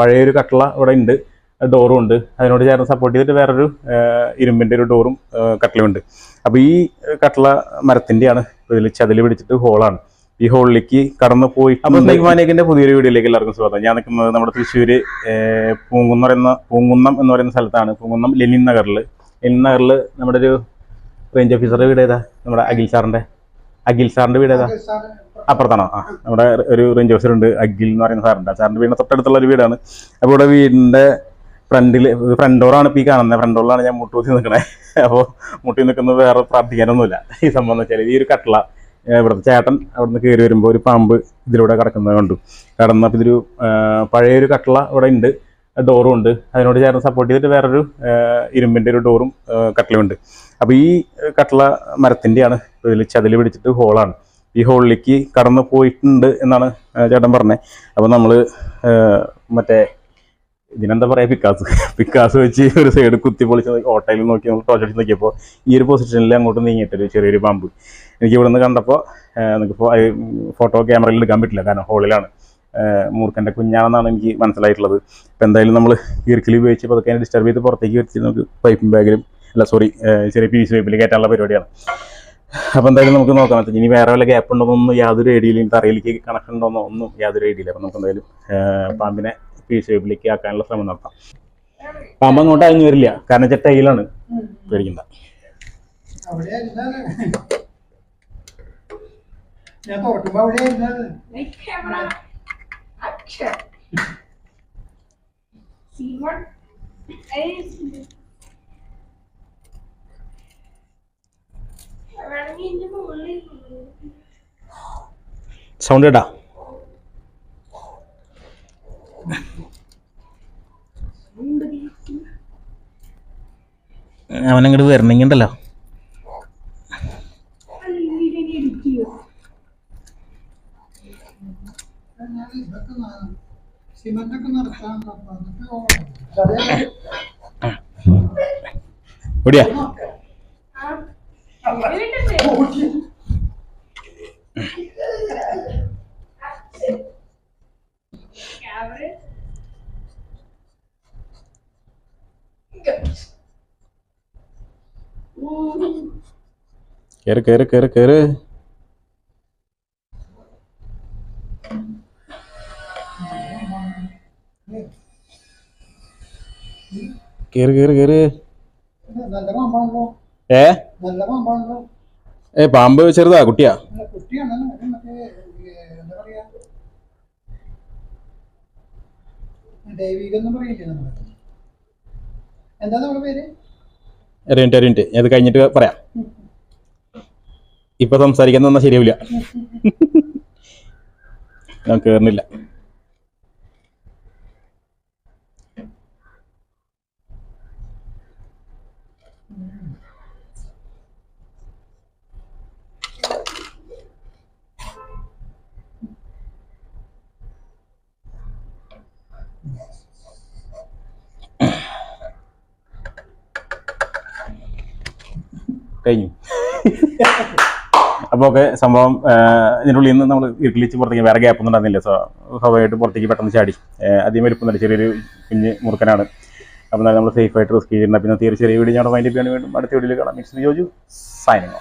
പഴയൊരു കട്ടള ഇവിടെ ഉണ്ട്. ഡോറും ഉണ്ട്. അതിനോട് ചേർന്ന് സപ്പോർട്ട് ചെയ്തിട്ട് വേറൊരു ഇരുമ്പിന്റെ ഇരുമ്പിന്റെ ഒരു ഡോറും കട്ടലുമുണ്ട് അപ്പോൾ അപ്പൊ ഈ കട്ടള മരത്തിന്റെയാണ് ഇതിൽ ചതിൽ പിടിച്ചിട്ട് ഹോളാണ് ഈ ഹോളിലേക്ക് കടന്നു പോയി അപ്പോൾ ദൈവാനേക്കിന്റെ പുതിയൊരു വീഡിയോയിലേക്ക് എല്ലാവർക്കും സ്വാഗതം. ഞാൻ നിൽക്കുന്നത് നമ്മുടെ തൃശ്ശൂർ പൂങ്കുന്നം പറയുന്ന പൂങ്കുന്നം എന്ന് പറയുന്ന സ്ഥലത്താണ്. പൂങ്കുന്നം ലെനിൻ നഗറിൽ. ലെനിൻ നഗറിൽ നമ്മുടെ ഒരു റേഞ്ച് ഓഫീസറുടെ വീട് ഏതാ? നമ്മുടെ അഖിൽ സാറിന്റെ അഖിൽ സാറിന്റെ വീട് ഏതാ? അപ്പുറത്താണോ? ആ നമ്മുടെ ഒരു റേഞ്ച് ഓഫീസർ ഉണ്ട് അഖിൽ എന്ന് പറയുന്ന സാറുണ്ട് സാറിന്റെ വീടിന് തൊട്ടടുത്തുള്ള ഒരു വീടാണ്. അപ്പോൾ ഇവിടെ വീടിന്റെ ഫ്രണ്ടിൽ ഫ്രണ്ട് ഡോറാണ് ഇപ്പോൾ ഈ കാണുന്നത്. ഫ്രണ്ട് ഡോറിലാണ് ഞാൻ മുട്ടൂത്തി നിൽക്കണേ അപ്പോൾ മുട്ടി നിൽക്കുന്നത് വേറെ പ്രാർത്ഥിക്കാനൊന്നുമില്ല. ഈ സംഭവം എന്ന് വെച്ചാൽ ഈ ഒരു കട്ടള ഇവിടുത്തെ ചേട്ടൻ അവിടുന്ന് കയറി വരുമ്പോൾ ഒരു പാമ്പ് ഇതിലൂടെ കിടക്കുന്നത് കണ്ടു. കിടന്നപ്പോൾ ഇതൊരു പഴയ പഴയൊരു കട്ടള ഇവിടെ ഉണ്ട്. ഡോറും ഉണ്ട്. അതിനോട് ചേർന്ന് സപ്പോർട്ട് ചെയ്തിട്ട് വേറൊരു ഇരുമ്പിന്റെ ഒരു ഡോറും കട്ടലും ഉണ്ട്. അപ്പോൾ ഈ കട്ടള മരത്തിന്റെയാണ്. ഇതിൽ ചതിൽ പിടിച്ചിട്ട് ഹോളാണ് ഈ ഹോളിലേക്ക് കടന്നു പോയിട്ടുണ്ട് എന്നാണ് ചേട്ടൻ പറഞ്ഞത് അപ്പോൾ നമ്മൾ മറ്റേ ഇതിനെന്താ പറയാ പിക്കാസ്. പിക്കാസ് വെച്ച് ഒരു സൈഡ് കുത്തി പൊളിച്ച് ഓട്ടയിൽ നോക്കി നമ്മൾ ടോർച്ച് അടിച്ച് നോക്കിയപ്പോൾ ഈ ഒരു പൊസിഷനിൽ അങ്ങോട്ട് നീങ്ങിയിട്ടൊരു ചെറിയൊരു പാമ്പ്. എനിക്ക് ഇവിടെ നിന്ന് കണ്ടപ്പോൾ നിങ്ങൾക്കിപ്പോൾ ഫോട്ടോ ക്യാമറയിൽ എടുക്കാൻ പറ്റില്ല. കാരണം ഹോളിലാണ്. മൂർഖന്റെ കുഞ്ഞാണെന്നാണ് എനിക്ക് മനസ്സിലായിട്ടുള്ളത്. അപ്പോൾ എന്തായാലും നമ്മൾ ഈർക്കിൽ ഉപയോഗിച്ച് പതുക്കെ ഡിസ്റ്റർബ് ചെയ്ത് പുറത്തേക്ക് വെച്ച് നമുക്ക് പൈപ്പും ബാഗിലും അല്ല സോറി ചെറിയ പി സി പൈപ്പിൽ കയറ്റാനുള്ള പരിപാടിയാണ്. അപ്പോൾ എന്തായാലും നമുക്ക് നോക്കാം. ഇനി വേറെ വല്ല ഗ്യാപ്പ് ഉണ്ടോന്നൊന്നും യാതൊരു ഐഡിയയിലും തറയിലേക്ക് കണക്ഷൻ ഉണ്ടോന്നോ ഒന്നും യാതൊരു ഐഡിയയില്ല അപ്പോൾ നമുക്ക് എന്തായാലും പാമ്പിനെ പി ഷേപ്പിലേക്ക് ആക്കാനുള്ള ശ്രമം നടത്താം. പാമ്പ് അങ്ങോട്ട് അഴിഞ്ഞു വരില്ല. കാരണം വെച്ചാൽ ടൈലാണ് പേടിക്കണ്ട. ഞാൻ സൗണ്ട് കേട്ടാ? അവനങ്ങോട്ട് വരണമെങ്കിൽ ഉണ്ടല്ലോ കയറി കയറി കയറി കയറി കയറി കയറി കയറി ഏ? ഏ പാമ്പ് ചെറുതാ കുട്ടിയാ? ദൈവികം എന്ന് പറയില്ലേ നമ്മൾ? എന്താ നമ്മുടെ പേര്? ഒരു മിനിറ്റ് ഞാൻ അത് കഴിഞ്ഞിട്ട് പറയാം. ഇപ്പൊ സംസാരിക്കാൻ തന്നാ ശരിയാവില്ല. ഞാൻ കേറുന്നില്ല. കഴിഞ്ഞു. അപ്പോൾ ഒക്കെ സംഭവം ഇതിന്റെ ഉള്ളിൽ നിന്ന് നമ്മൾ ഇരുട്ടിലിച്ച് പുറത്തേക്ക് വേറെ ഗ്യാപ്പ് ഒന്നും ഉണ്ടായിരുന്നില്ല. സോ സ്വാഭാവികമായിട്ട് പുറത്തേക്ക് പെട്ടെന്ന് ചാടി. അധികം വലിപ്പം നല്ല ചെറിയൊരു കുഞ്ഞ് മുറുക്കനാണ്. അപ്പോൾ നമ്മൾ സേഫ് ആയിട്ട് റിസ്ക് ചെയ്തിട്ടുണ്ട് പിന്നെ വീഡിയോ ഞങ്ങളുടെ മൈൻഡ് വീണ്ടും അടുത്ത വീഡിയോയിൽ കാണാം മിക്സ് ജോജു സൈനിങ്